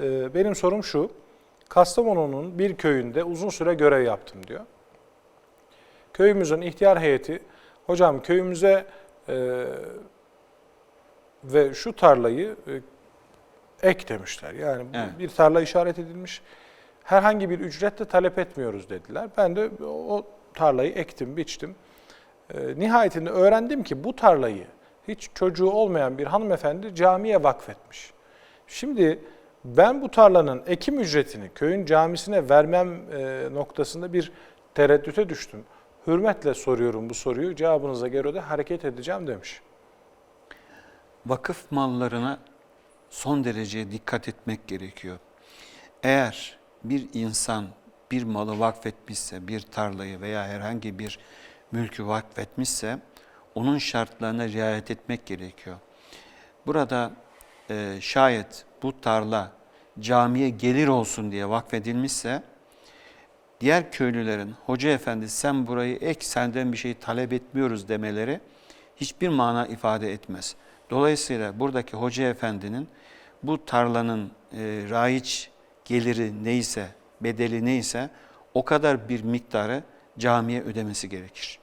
e, benim sorum şu. Kastamonu'nun bir köyünde uzun süre görev yaptım diyor. Köyümüzün ihtiyar heyeti, hocam köyümüze e, ve şu tarlayı e, ek demişler. Yani Evet. bir tarla işaret edilmiş. Herhangi bir ücret de talep etmiyoruz dediler. Ben de o tarlayı ektim, biçtim. E, nihayetinde öğrendim ki bu tarlayı hiç çocuğu olmayan bir hanımefendi camiye vakfetmiş. Şimdi ben bu tarlanın ekim ücretini köyün camisine vermem e, noktasında bir tereddüte düştüm. Hürmetle soruyorum bu soruyu. Cevabınıza göre de hareket edeceğim demiş. Vakıf mallarına son derece dikkat etmek gerekiyor. Eğer bir insan bir malı vakfetmişse, bir tarlayı veya herhangi bir mülkü vakfetmişse onun şartlarına riayet etmek gerekiyor. Burada e, şayet bu tarla camiye gelir olsun diye vakfedilmişse diğer köylülerin hoca efendi sen burayı ek senden bir şey talep etmiyoruz demeleri hiçbir mana ifade etmez. Dolayısıyla buradaki hoca efendinin bu tarlanın e, raiç geliri neyse, bedeli neyse o kadar bir miktarı camiye ödemesi gerekir.